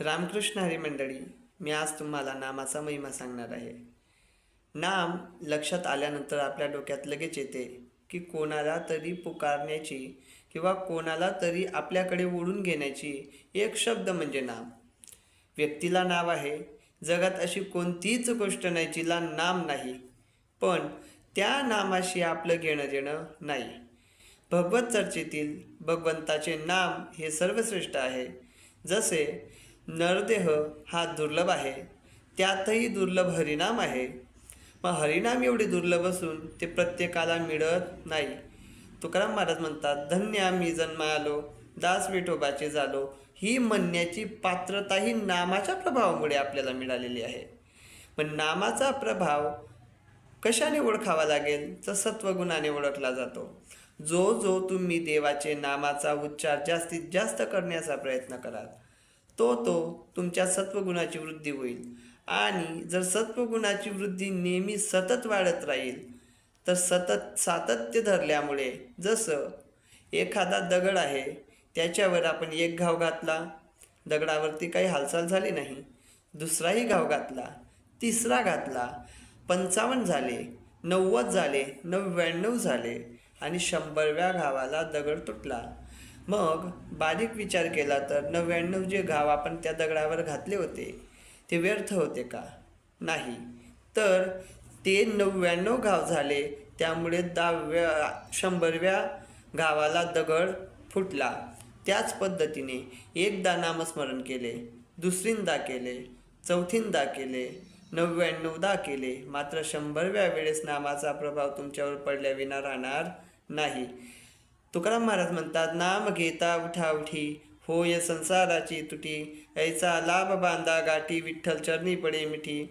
रामकृष्ण हरी मंडळी मी आज तुम्हाला नामाचा महिमा सांगणार आहे. नाम लक्षात आल्यानंतर आपल्या डोक्यात लगेच येते की कोणाला तरी पुकारण्याची किंवा कोणाला तरी आपल्याकडे ओढून घेण्याची एक शब्द म्हणजे नाम. व्यक्तीला नाव आहे जगात अशी कोणतीच गोष्ट नाही जिला नाम नाही पण त्या नामाशी आपलं घेणं देणं नाही. भगवत चर्चेतील भगवंताचे नाम हे सर्वश्रेष्ठ आहे. जसे नरदेह हा दुर्लभ आहे. त्यातही दुर्लभ हरिनाम आहे. मग हरिनाम एवढे दुर्लभ असून ते प्रत्येकाला मिळत नाही. तुकाराम महाराज म्हणतात धन्य आम्ही जन्म आलो दास विठोबाचे झालो. ही म्हणण्याची पात्रता ही नामाच्या प्रभावामुळे आपल्याला मिळालेली आहे. पण नामाचा प्रभाव कशाने ओळखावा लागेल? तर सत्वगुणाने ओळखला जातो. जो जो तुम्ही देवाचे नामाचा उच्चार जास्तीत जास्त करण्याचा प्रयत्न कराल तो तो तुमच्या सत्वगुणाची वृद्धी होईल. आणि जर सत्वगुणाची वृद्धी नेहमी सतत वाढत राहील तर सतत सातत्य धरल्यामुळे जसं एखादा दगड आहे त्याच्यावर आपण एक घाव घातला दगडावरती काही हालचाल झाली नाही दुसराही घाव घातला तिसरा घातला पंचावन्न झाले नव्वद झाले नव्याण्णव झाले आणि शंभरव्या घावाला दगड तुटला. मग बारीक विचार केला तर नव्याण्णव जे घाव आपण त्या दगडावर घातले होते ते व्यर्थ होते का? नाही. तर ते नव्याण्णव घाव झाले त्यामुळे दहाव्या शंभरव्या गावाला दगड फुटला. त्याच पद्धतीने एकदा नामस्मरण केले दुसरींदा केले चौथींदा केले नव्याण्णवदा केले. मात्र शंभरव्या वेळेस नामाचा प्रभाव तुमच्यावर पडल्याविना राहणार नाही. तुकाराम महाराज म्हणतात नाम घेता उठा उठी होय संसाराची तुटी ऐचा लाभ बांधा गाठी विठ्ठल चरणी पडे मिठी.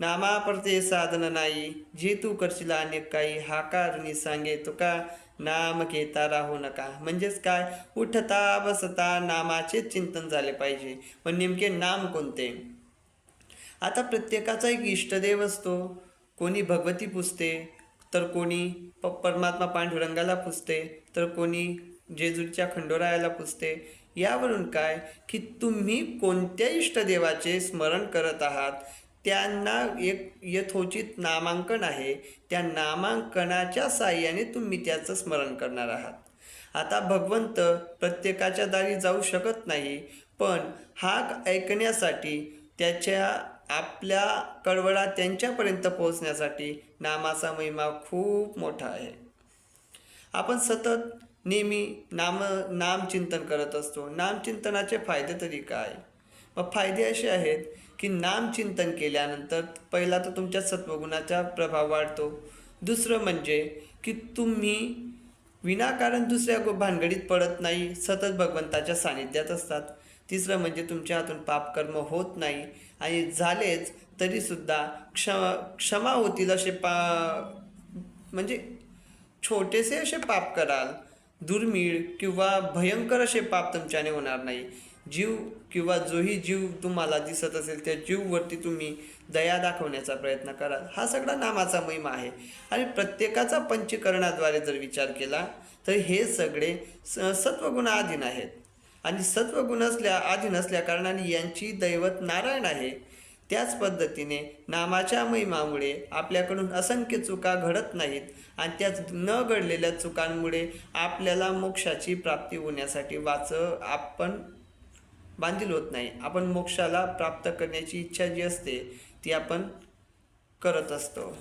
नामापरते साधन नाही जे तू करशील अनेक काही हाकारुनी सांगे तुका नाम घेता राहू नका. म्हणजेच काय? उठता बसता नामाचे चिंतन झाले पाहिजे. पण नेमके नाम कोणते? आता प्रत्येकाचा एक इष्टदेव असतो. कोणी भगवती पुजते तर कोणी प परमात्मा पांडुरंगाला पुजते तर कोणी जेजूच्या खंडोरायाला पुजते यावरून काय? की तुम्ही कोणत्या इष्टदेवाचे स्मरण करत आहात त्यांना एक यथोचित नामांकन आहे. त्या नामांकनाच्या साह्याने तुम्ही त्याचं स्मरण करणार आहात. आता भगवंत प्रत्येकाच्या दारी जाऊ शकत नाही पण हाक ऐकण्यासाठी त्याच्या आपल्या कळवळा त्यांच्यापर्यंत पोहोचण्यासाठी नामाचा महिमा खूप मोठा आहे. आपण सतत नेहमी नाम नामचिंतन करत असतो. नामचिंतनाचे फायदे तरी काय? मग फायदे असे आहेत की नामचिंतन केल्यानंतर पहिला तर तुमच्या सत्वगुणाचा प्रभाव वाढतो. दुसरं म्हणजे की तुम्ही विनाकारण दुसऱ्या भानगडीत पडत नाही सतत भगवंताच्या सानिध्यात असतात. तिसरं म्हणजे तुमच्या हातून पापकर्म होत नाही आणि झालेच तरीसुद्धा क्षमा क्षमा होतील असे पा म्हणजे छोटेसे असे पाप कराल. दुर्मिळ किंवा भयंकर असे पाप तुमच्याने होणार नाही. जीव किंवा जोही जीव तुम्हाला दिसत असेल त्या जीववरती तुम्ही दया दाखवण्याचा प्रयत्न कराल. हा सगळा नामाचा महिमा आहे. आणि प्रत्येकाचा पंचीकरणाद्वारे जर विचार केला तर हे सगळे स सत्वगुणाधीन आहेत. आणि सत्वगुण असल्या आधी नसल्या कारणाने यांची दैवत नारायण आहे. त्याच पद्धतीने नामाच्या महिमामुळे आपल्याकडून असंख्य चुका घडत नाहीत आणि त्या न घडलेल्या चुकांमुळे आपल्याला मोक्षाची प्राप्ती होण्यासाठी वाच आपण बांधील होत नाही. आपण मोक्षाला प्राप्त करण्याची इच्छा जी असते ती आपण करत असतो.